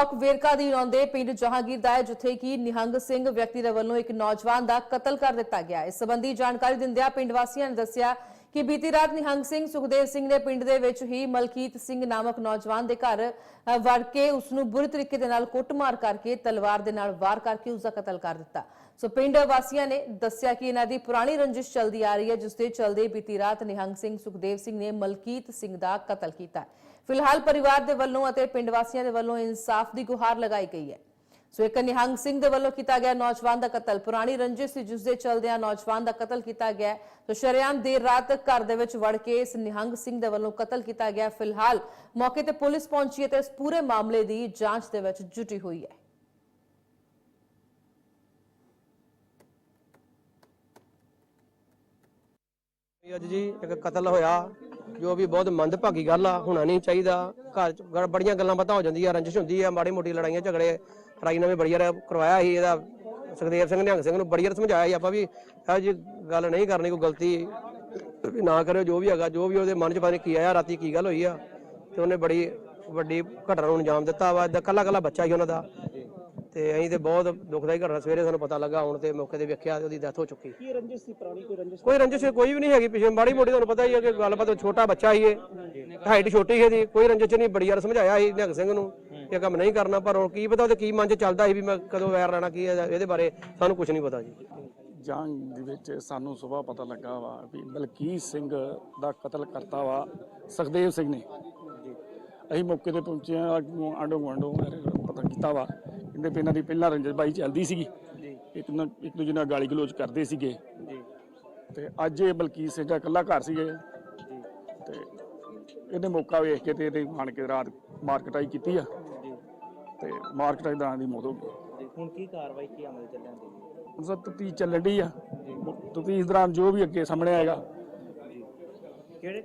Block Verka ਦੀ ਆਉਂਦੇ ਪਿੰਡ ਜਹਾਂਗੀਰ ਦਾ ਹੈ, ਜਿੱਥੇ ਕਿ ਨਿਹੰਗ ਸਿੰਘ ਵਿਅਕਤੀ ਦੇ ਵੱਲੋਂ ਇੱਕ ਨੌਜਵਾਨ ਦਾ ਕਤਲ ਕਰ ਦਿੱਤਾ ਗਿਆ ਇਸ ਸੰਬੰਧੀ ਜਾਣਕਾਰੀ ਦਿੰਦਿਆਂ ਪਿੰਡ ਵਾਸੀਆਂ ਨੇ ਦੱਸਿਆ ਕਿ ਬੀਤੀ ਰਾਤ ਨਿਹੰਗ ਸਿੰਘ ਸੁਖਦੇਵ ਸਿੰਘ ਨੇ ਪਿੰਡ ਦੇ ਵਿੱਚ ਹੀ ਮਲਕੀਤ ਸਿੰਘ ਨਾਮਕ ਨੌਜਵਾਨ ਦੇ ਘਰ ਅ, ਵੜ ਕੇ ਉਸ ਨੂੰ ਬੁਰੀ ਤਰੀਕੇ ਦੇ ਨਾਲ ਕੁੱਟਮਾਰ ਕਰਕੇ ਤਲਵਾਰ ਦੇ ਨਾਲ ਵਾਰ ਕਰਕੇ ਉਸ ਦਾ ਕਤਲ ਕਰ ਦਿੱਤਾ। ਸੋ ਪਿੰਡ ਵਾਸੀਆਂ ਨੇ ਦੱਸਿਆ ਕਿ ਇਹਨਾਂ ਦੀ ਪੁਰਾਣੀ ਰੰਜਿਸ਼ ਚੱਲਦੀ ਆ ਰਹੀ ਹੈ ਜਿਸ ਦੇ ਚੱਲਦੇ ਬੀਤੀ ਰਾਤ ਨਿਹੰਗ ਸਿੰਘ ਸੁਖਦੇਵ ਸਿੰਘ ਨੇ ਮਲਕੀਤ ਸਿੰਘ ਦਾ ਕਤਲ ਕੀਤਾ। ਫਿਲਹਾਲ ਪਰਿਵਾਰ ਦੇ ਵੱਲੋਂ ਅਤੇ ਪਿੰਡ ਵਾਸੀਆਂ ਦੇ ਵੱਲੋਂ ਇਨਸਾਫ ਦੀ ਗੁਹਾਰ ਲਗਾਈ ਗਈ ਹੈ। ਸੋ ਇੱਕ ਨਿਹੰਗ ਸਿੰਘ ਦੇ ਵੱਲੋਂ ਕੀਤਾ ਗਿਆ ਨੌਜਵਾਨ ਦਾ ਕਤਲ, ਪੁਰਾਣੀ ਰੰਜਿਸ਼ ਸੀ ਜਿਸ ਦੇ ਚੱਲਦਿਆਂ ਨੌਜਵਾਨ ਦਾ ਕਤਲ ਕੀਤਾ ਗਿਆ। ਸੋ ਸ਼ਰੇਆਮ ਦੇਰ ਰਾਤ ਘਰ ਦੇ ਵਿੱਚ ਵੜ ਕੇ ਇਸ ਨਿਹੰਗ ਸਿੰਘ ਦੇ ਵੱਲੋਂ ਕਤਲ ਕੀਤਾ ਗਿਆ। ਫਿਲਹਾਲ ਮੌਕੇ ਤੇ ਪੁਲਿਸ ਪਹੁੰਚੀ ਹੈ ਤੇ ਇਸ ਪੂਰੇ ਮਾਮਲੇ ਦੀ ਜਾਂਚ ਦੇ ਵਿੱਚ ਜੁਟੀ ਹੋਈ ਹੈ। ਅੱਜ ਜੀ ਇੱਕ ਕਤਲ ਹੋਇਆ, ਜੋ ਵੀ ਬਹੁਤ ਮੰਦਭਾਗੀ ਗੱਲ ਆ, ਹੋਣਾ ਨਹੀਂ ਚਾਹੀਦਾ। ਘਰ ਚ ਬੜੀਆਂ ਗੱਲਾਂ ਪਤਾ ਹੋ ਜਾਂਦੀਆਂ, ਰੰਜਿਸ਼ ਹੁੰਦੀ ਆ ਮਾੜੀ ਮੋਟੀ ਲੜਾਈਆਂ ਝਗੜੇ ਰਾਜੀਨਾਮੇ ਬੜੀ ਵਾਰ ਕਰਵਾਇਆ ਸੀ ਇਹਦਾ ਸੁਖਦੇਵ ਸਿੰਘ ਨਿਹੰਗ ਸਿੰਘ ਨੂੰ ਬੜੀ ਵਾਰ ਸਮਝਾਇਆ ਸੀ ਆਪਾਂ ਵੀ ਇਹੋ ਜੀ ਗੱਲ ਨਹੀਂ ਕਰਨੀ ਕੋਈ ਗਲਤੀ ਵੀ ਨਾ ਕਰਿਓ ਜੋ ਵੀ ਹੈਗਾ ਜੋ ਵੀ ਉਹਦੇ ਮਨ 'ਚ ਪਤਾ ਨਹੀਂ ਕੀ ਆਇਆ ਰਾਤੀ ਕੀ ਗੱਲ ਹੋਈ ਆ ਤੇ ਉਹਨੇ ਬੜੀ ਵੱਡੀ ਘਟਨਾ ਨੂੰ ਅੰਜਾਮ ਦਿੱਤਾ ਵਾ ਏਦਾਂ ਕੱਲਾ ਕੱਲਾ ਬੱਚਾ ਸੀ ਉਹਨਾਂ ਦਾ ਤੇ ਅਸੀਂ ਤੇ ਬਹੁਤ ਦੁਖਦਾਈ ਘਟਨਾ ਸਵੇਰੇ ਸਾਨੂੰ ਪਤਾ ਲੱਗਾ ਹੁਣ ਤੇ ਮੌਕੇ ਤੇ ਵੇਖਿਆ ਤੇ ਉਹਦੀ ਡੈਥ ਹੋ ਚੁੱਕੀ। ਕੀ ਰੰਜਿਸ਼ ਸੀ ਪੁਰਾਣੀ ਕੋਈ ਰੰਜਿਸ਼? ਕੋਈ ਰੰਜਿਸ਼ ਕੋਈ ਵੀ ਨਹੀਂ ਹੈਗੀ ਪਿਛੇ ਮਾੜੀ ਮੋਟੀ ਤੁਹਾਨੂੰ ਪਤਾ ਹੀ ਹੈ ਕਿ ਗੱਲਬਾਤ ਛੋਟਾ ਬੱਚਾ ਹੀ ਇਹ ਹਾਈਟ ਛੋਟੀ ਸੀ ਇਹਦੀ ਕੋਈ ਰੰਜਿਸ਼ ਨਹੀਂ ਬੜੀ ਵਾਰ ਸਮਝਾਇਆ ਸੀ ਨਿਹੰਗ ਸਿੰਘ ਨੂੰ ਇਹ ਕੰਮ ਨਹੀਂ ਕਰਨਾ, ਪਰ ਹੁਣ ਕੀ ਪਤਾ ਉਹਦੇ ਕੀ ਮਨ 'ਚ ਚੱਲਦਾ ਸੀ ਵੀ ਮੈਂ ਕਦੋਂ ਵੈਰ ਲੈਣਾ, ਕੀ ਹੈ ਇਹਦੇ ਬਾਰੇ ਸਾਨੂੰ ਕੁਝ ਨਹੀਂ ਪਤਾ ਜੀ। ਜੰਗ ਦੇ ਵਿੱਚ ਸਾਨੂੰ ਸਵੇਰ ਪਤਾ ਲੱਗਾ ਵਾ ਵੀ ਬਲਕੀਤ ਸਿੰਘ ਦਾ ਕਤਲ ਕਰਤਾ ਵਾ, ਸੁਖਦੇਵ ਸਿੰਘ ਨੇ। ਅਸੀਂ ਮੌਕੇ ਤੇ ਪਹੁੰਚੇ ਆ ਆਂਡੋ ਗੁਆਂਢੋਂ ਪਤਾ ਕੀਤਾ ਵਾ। ਕਹਿੰਦੇ ਵੀ ਇਹਨਾਂ ਦੀ ਪਹਿਲਾਂ ਰੰਜਨ ਚੱਲਦੀ ਸੀਗੀ। ਇੱਕ ਨਾ ਇੱਕ ਦੂਜੇ ਨਾਲ ਗਾਲੀ ਗਲੋਚ ਕਰਦੇ ਸੀਗੇ। ਤੇ ਅੱਜ ਇਹ ਬਲਕੀਤ ਸਿੰਘ ਦਾ ਇਕੱਲਾ ਘਰ ਸੀਗੇ। ਤੇ ਇਹਨੇ ਮੌਕਾ ਵੇਖ ਕੇ ਤੇ ਇਹਦੇ ਆਣ ਕੇ ਰਾਤ ਮਾਰਕਟਾਈ ਕੀਤੀ ਆ। ਤੇ ਮਾਰਕਟਾਈ ਦੌਰਾਨ ਦੀ ਮੌਤ ਹੋ ਗਈ। ਹੁਣ ਕੀ ਕਾਰਵਾਈ ਕੀ ਅਮਲ ਚੱਲਣ ਦੀ ਹੁਣ ਚੱਲਣ ਡਈ ਆ। ਤਫਤੀਸ਼ ਦੌਰਾਨ ਜੋ ਵੀ ਅੱਗੇ ਸਾਹਮਣੇ ਆਏਗਾ। ਕਿਹੜੇ